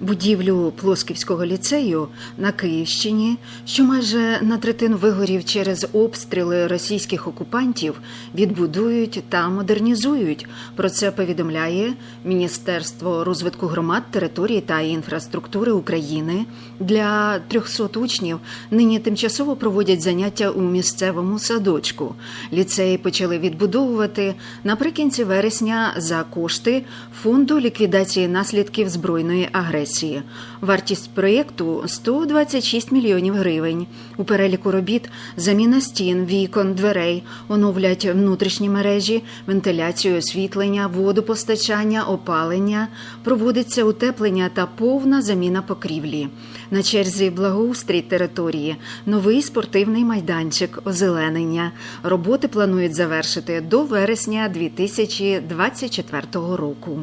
Будівлю Плосківського ліцею на Київщині, що майже на третину вигорів через обстріли російських окупантів, відбудують та модернізують. Про це повідомляє Міністерство розвитку громад, території та інфраструктури України. Для 300 учнів нині тимчасово проводять заняття у місцевому садочку. Ліцеї почали відбудовувати наприкінці вересня за кошти фонду ліквідації наслідків збройної агресії. Вартість проєкту 126 мільйонів гривень. У переліку робіт заміна стін, вікон, дверей, оновлять внутрішні мережі, вентиляцію, освітлення, водопостачання, опалення, проводиться утеплення та повна заміна покрівлі. На черзі благоустрій території, новий спортивний майданчик, озеленення. Роботи планують завершити до вересня 2024 року.